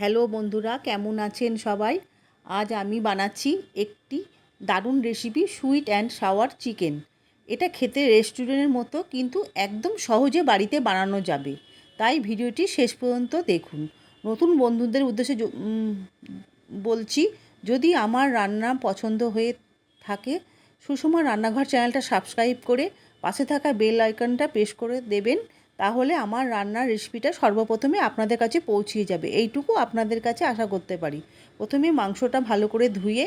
Hello বন্ধুরা, কেমন আছেন সবাই? আজ আমি বানাচ্ছি একটি দারুণ recipe sweet and sour chicken এটা খেতে রেস্টুরেন্টের মতো, কিন্তু একদম সহজে বাড়িতে বানানো যাবে। তাই ভিডিওটি শেষ পর্যন্ত দেখুন। নতুন বন্ধুদের উদ্দেশ্যে বলছি, যদি আমার রান্না পছন্দ হয়ে থাকে, সুষমা রান্নাঘর চ্যানেলটা সাবস্ক্রাইব করে পাশে থাকা বেল আইকনটা প্রেস করে দেবেন। তাহলে আমার রান্নার রেসিপিটা সর্বপ্রথমে আপনাদের কাছে পৌঁছিয়ে যাবে। এইটুকু আপনাদের কাছে আশা করতে পারি। প্রথমে মাংসটা ভালো করে ধুয়ে,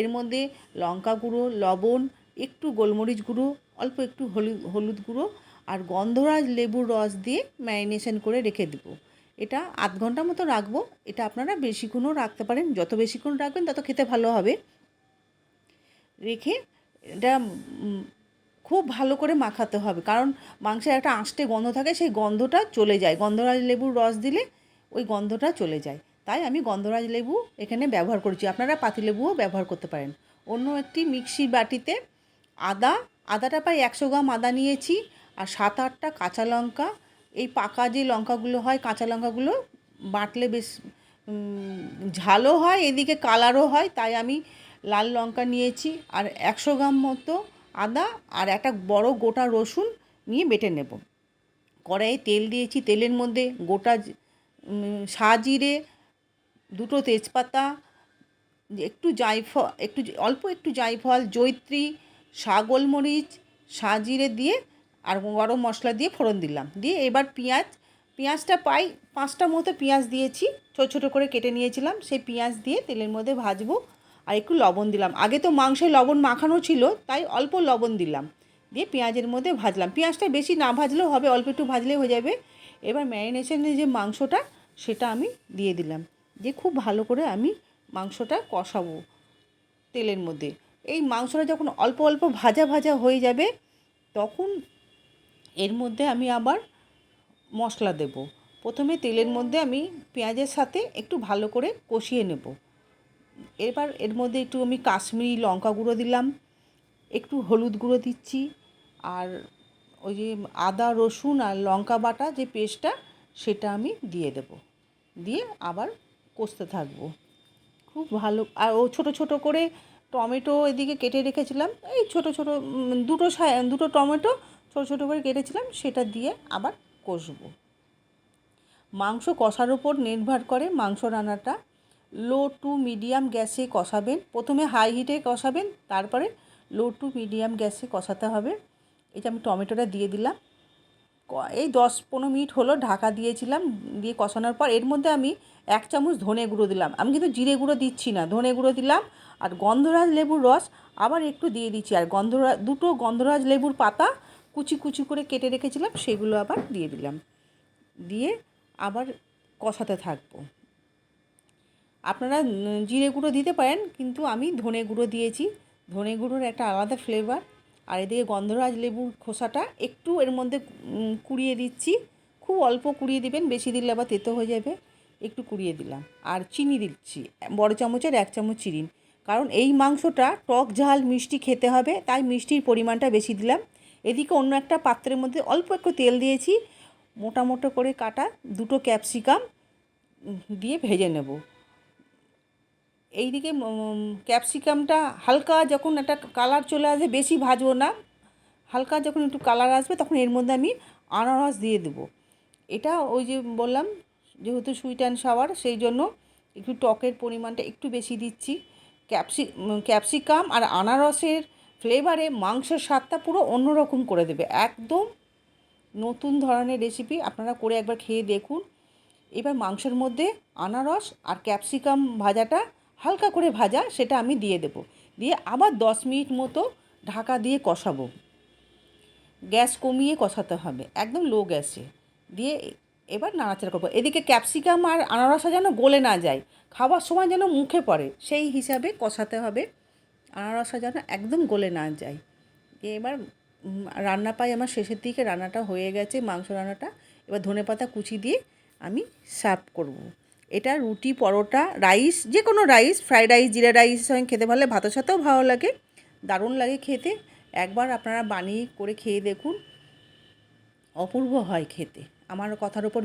এর মধ্যে লঙ্কা গুঁড়ো, লবণ, একটু গোলমরিচ গুঁড়ো, অল্প একটু হলুদ হলুদ গুঁড়ো আর গন্ধরাজ লেবুর রস দিয়ে ম্যারিনেশন করে রেখে দেবো। এটা আধ ঘণ্টা মতো রাখব। এটা আপনারা বেশিক্ষণও রাখতে পারেন। যত বেশিক্ষণ রাখবেন, তত খেতে ভালো হবে। রেখে এটা খুব ভালো করে মাখাতে হবে। কারণ মাংসের একটা আঁশটে গন্ধ থাকে, সেই গন্ধটা চলে যায়। গন্ধরাজ লেবুর রস দিলে ওই গন্ধটা চলে যায়। তাই আমি গন্ধরাজ লেবু এখানে ব্যবহার করছি। আপনারা পাতিলেবুও ব্যবহার করতে পারেন। অন্য একটি মিক্সির বাটিতে আদা, আদাটা প্রায় একশো গ্রাম আদা নিয়েছি আর সাত আটটা কাঁচা লঙ্কা। এই পাকা যে লঙ্কাগুলো হয়, কাঁচা লঙ্কাগুলো বাটলে বেশ ঝালও হয়, এদিকে কালারও হয়। তাই আমি লাল লঙ্কা নিয়েছি আর একশো গ্রাম মতো আদা আর একটা বড় গোটা রসুন নিয়ে বেটে নেব। কড়াইয়ে তেল দিয়েছি, তেলের মধ্যে গোটা সাজিরে দুটো তেজপাতা, একটু জায়ফল একটু অল্প একটু জায়ফল জৈত্রী শাগোলমরিচ সাজিরে দিয়ে আর গরম মশলা দিয়ে ফোড়ন দিলাম। দিয়ে এবার পেঁয়াজ, পেঁয়াজটা পাই পাঁচটা মতো পেঁয়াজ দিয়েছি, ছোটো ছোটো করে কেটে নিয়েছিলাম। সেই পেঁয়াজ দিয়ে তেলের মধ্যে ভাজবো। আর একটু লবণ দিলাম। আগে তো মাংসে লবণ মাখানো ছিল, তাই অল্প লবণ দিলাম। দিয়ে পেঁয়াজের মধ্যে ভাজলাম। পেঁয়াজটা বেশি না ভাজলেও হবে, অল্প একটু ভাজলেই হয়ে যাবে। এবার ম্যারিনেশনের যে মাংসটা, সেটা আমি দিয়ে দিলাম। দিয়ে খুব ভালো করে আমি মাংসটা কষাবো তেলের মধ্যে। এই মাংসটা যখন অল্প অল্প ভাজা ভাজা হয়ে যাবে, তখন এর মধ্যে আমি আবার মশলা দেব। প্রথমে তেলের মধ্যে আমি পেঁয়াজের সাথে একটু ভালো করে কষিয়ে নেব। এবার এর মধ্যে একটু আমি কাশ্মীরি লঙ্কা গুঁড়ো দিলাম, একটু হলুদ গুঁড়ো দিচ্ছি, আর ওই যে আদা, রসুন আর লঙ্কা বাটা যে পেস্টটা সেটা আমি দিয়ে দেব। দিয়ে আবার কষতে থাকব। খুব ভালো, আর ও ছোটো ছোটো করে টমেটো এদিকে কেটে রেখেছিলাম, এই ছোটো ছোটো দুটো দুটো টমেটো ছোটো ছোটো করে কেটেছিলাম, সেটা দিয়ে আবার কষবো। মাংস কষার উপর নির্ভর করে মাংস রান্নাটা লো টু মিডিয়াম গ্যাসে কষাবেন। প্রথমে হাই হিটে কষাবেন, তারপরে লো টু মিডিয়াম গ্যাসে কষাতে হবে। এই যে আমি টমেটোটা দিয়ে দিলাম। এই দশ পনেরো মিনিট হলো ঢাকা দিয়েছিলাম, দিয়ে কষানোর পর এর মধ্যে আমি এক চামচ ধনে গুঁড়ো দিলাম। আমি কিন্তু জিরে গুঁড়ো দিচ্ছি না, ধনে গুঁড়ো দিলাম আর গন্ধরাজ লেবুর রস আবার একটু দিয়ে দিচ্ছি। আর গন্ধরাজ দুটো গন্ধরাজ লেবুর পাতা কুচি কুচি করে কেটে রেখেছিলাম, সেগুলো আবার দিয়ে দিলাম। দিয়ে আবার কষাতে থাকব। আপনারা জিরে গুঁড়ো দিতে পারেন, কিন্তু আমি ধনে গুঁড়ো দিয়েছি। ধনে গুঁড়োর একটা আলাদা ফ্লেভার আর এদিকে গন্ধরাজ লেবুর খোসাটা একটু এর মধ্যে কুড়িয়ে দিচ্ছি। খুব অল্প কুড়িয়ে দিবেন, বেশি দিলে আবার তেতো হয়ে যাবে। একটু কুড়িয়ে দিলাম। আর চিনি দিচ্ছি, বড় চামচের এক চামচ চিনি। কারণ এই মাংসটা টক ঝাল মিষ্টি খেতে হবে, তাই মিষ্টির পরিমাণটা বেশি দিলাম। এদিকে অন্য একটা পাত্রের মধ্যে অল্প একটু তেল দিয়েছি। মোটা করে কাটা দুটো ক্যাপসিকাম দিয়ে ভেজে নেব। এইদিকে ক্যাপসিকামটা হালকা যখন একটা কালার চলে আসবে, বেশি ভাজবো না। হালকা যখন একটু কালার আসবে, তখন এর মধ্যে আমি আনারস দিয়ে দেবো। এটা ওই যে বললাম, যেহেতু সুইট অ্যান্ড সাওয়ার সেই জন্য একটু টকের পরিমাণটা একটু বেশি দিচ্ছি। ক্যাপসি ক্যাপসিকাম আর আনারসের ফ্লেভারে মাংসের স্বাদটা পুরো অন্যরকম করে দেবে। একদম নতুন ধরনের রেসিপি আপনারা করে একবার খেয়ে দেখুন। এবার মাংসের মধ্যে আনারস আর ক্যাপসিকাম ভাজাটা হালকা করে ভাজা, সেটা আমি দিয়ে দেবো। দিয়ে আবার দশ মিনিট মতো ঢাকা দিয়ে কষাবো। গ্যাস কমিয়ে কষাতে হবে, একদম লো গ্যাসে। দিয়ে এবার নাড়াচাড়া করব। এদিকে ক্যাপসিকাম আর আনারসা যেন গলে না যায়, খাওয়ার সময় যেন মুখে পড়ে, সেই হিসাবে কষাতে হবে। আনারসা যেন একদম গলে না যায়। দিয়ে এবার রান্না পাই আমার শেষের দিকে রান্নাটা হয়ে গেছে, মাংস রান্নাটা। এবার ধনেপাতা কুচি দিয়ে আমি সার্ভ করব। এটা রুটি, পরোটা, রাইস যে কোনো রাইস, ফ্রাইড রাইস, জিরা রাইসের সঙ্গে খেতে ভালো ভাতের সাথেও ভালো লাগে, দারুণ লাগে খেতে। একবার আপনারা বানিয়ে করে খেয়ে দেখুন, অপূর্ব হয় খেতে। আমার কথার উপর